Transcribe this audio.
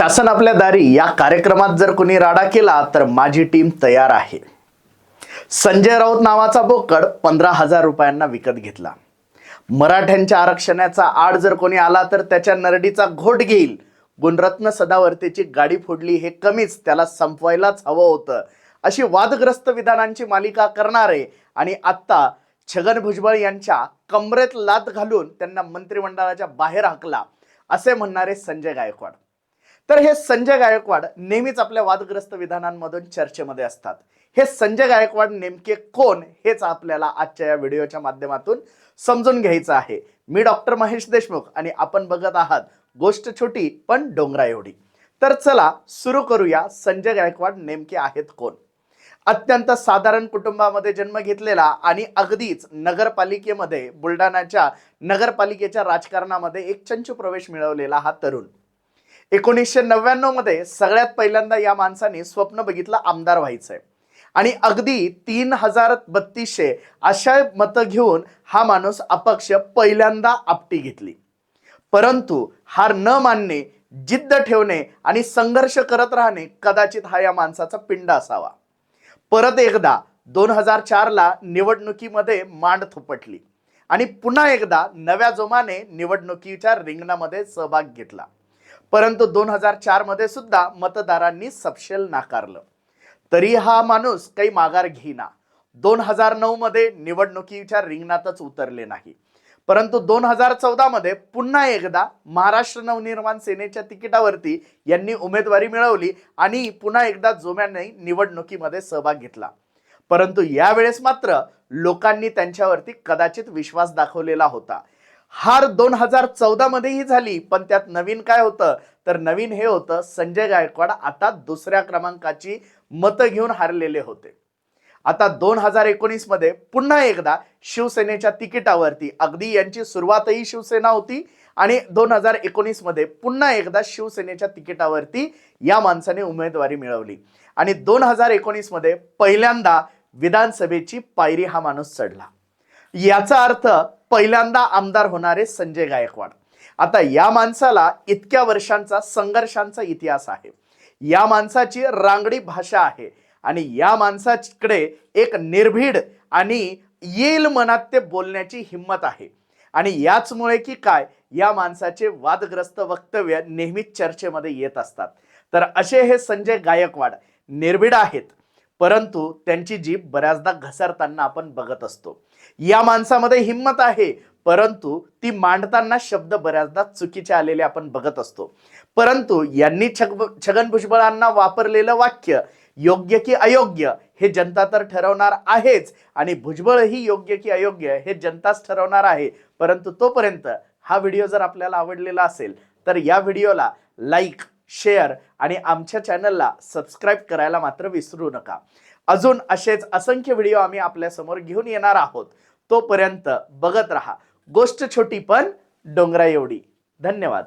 शासन आपल्या दारी या कार्यक्रमात जर कोणी राडा केला तर माझी टीम तयार आहे. संजय राऊत नावाचा बोकड पंधरा हजार रुपयांना विकत घेतला. मराठ्यांच्या आरक्षणाचा आड जर कोणी आला तर त्याच्या नरडीचा घोट घेईल. गुणरत्न सदावर्तेची गाडी फोडली हे कमीच त्याला संपवायलाच हवं होतं. अशी वादग्रस्त विधानांची मालिका करणारे आणि आत्ता छगन भुजबळ यांच्या कमरेत लात घालून त्यांना मंत्रिमंडळाच्या बाहेर हाकला असे म्हणणारे संजय गायकवाड. तर हे संजय गायकवाड नेहमीच आपल्या वादग्रस्त विधानांमधून चर्चेमध्ये असतात. हे संजय गायकवाड नेमके कोण हेच आपल्याला आजच्या या व्हिडिओच्या माध्यमातून समजून घ्यायचं आहे. मी डॉक्टर महेश देशमुख आणि आपण बघत आहात गोष्ट छोटी पण डोंगरा एवढी. तर चला सुरू करूया संजय गायकवाड नेमके आहेत कोण. अत्यंत साधारण कुटुंबामध्ये जन्म घेतलेला आणि अगदीच नगरपालिकेमध्ये बुलढाण्याच्या नगरपालिकेच्या राजकारणामध्ये एक चंचू प्रवेश मिळवलेला हा तरुण. एकोणीसशे नव्याण्णवमध्ये सगळ्यात पहिल्यांदा या माणसाने स्वप्न बघितलं आमदार व्हायचंय. आणि अगदी तीन हजार बत्तीसशे अशा मतं घेऊन हा माणूस अपक्ष पहिल्यांदा आपटी घेतली. परंतु हार न मानणे जिद्द ठेवणे आणि संघर्ष करत राहणे कदाचित हा या माणसाचा पिंड असावा. परत एकदा दोन हजार चारला निवडणुकीमध्ये मांड थोपटली आणि पुन्हा एकदा नव्या जोमाने निवडणुकीच्या रिंगणामध्ये सहभाग घेतला. परंतु दोन हजार चारमध्ये सुद्धा मतदारांनी सपशेल नाकारलं. तरी हा माणूस काही माघार घेईना. दोन हजार नऊ मध्ये निवडणुकीच्या रिंगणातच उतरले नाही. परंतु दोन हजार चौदा मध्ये पुन्हा एकदा महाराष्ट्र नवनिर्माण सेनेच्या तिकिटावरती यांनी उमेदवारी मिळवली आणि पुन्हा एकदा जोम्याने निवडणुकीमध्ये सहभाग घेतला. परंतु यावेळेस मात्र लोकांनी त्यांच्यावरती कदाचित विश्वास दाखवलेला होता. हार दोन हजार चौदा मध्येही झाली पण त्यात नवीन काय होतं? तर नवीन हे होतं संजय गायकवाड आता दुसऱ्या क्रमांकाची मतं घेऊन हारलेले होते. आता दोन हजार एकोणीसमध्ये पुन्हा एकदा शिवसेनेच्या तिकिटावरती अगदी यांची सुरुवातही शिवसेना होती आणि दोन हजार एकोणीसमध्ये पुन्हा एकदा शिवसेनेच्या तिकिटावरती या माणसाने उमेदवारी मिळवली. आणि दोन हजार एकोणीसमध्ये पहिल्यांदा विधानसभेची पायरी हा माणूस चढला. याचा अर्थ पहिल्यांदा आमदार होणारे संजय गायकवाड. आता या माणसाला इतक्या वर्षांचा संघर्षांचा इतिहास आहे. या माणसाची रांगडी भाषा आहे आणि या माणसाकडे एक निर्भीड आणि येईल मनात ते बोलण्याची हिंमत आहे. आणि याचमुळे की काय या माणसाचे वादग्रस्त वक्तव्य नेहमीच चर्चेमध्ये येत असतात. तर असे हे संजय गायकवाड निर्भीड आहेत. परंतु त्यांची जीभ बऱ्याचदा घसरताना आपण बघत असतो. या माणसामध्ये हिंमत आहे परंतु ती मांडताना शब्द बऱ्याचदा चुकीचे आलेले आपण बघत असतो. परंतु यांनी छग छगन भुजबळांना वापरलेलं वाक्य योग्य की अयोग्य हे जनता तर ठरवणार आहेच आणि भुजबळ ही योग्य की अयोग्य हे जनताच ठरवणार आहे. परंतु तोपर्यंत हा व्हिडिओ जर आपल्याला आवडलेला असेल तर या व्हिडिओला लाईक शेअर आणि आमच्या चॅनलला सबस्क्राईब करायला मात्र विसरू नका. अजून असेच असंख्य व्हिडिओ आम्ही आपल्यासमोर घेऊन येणार आहोत. तोपर्यंत बघत राहा. गोष्ट छोटी पण डोंगरा एवढी धन्यवाद.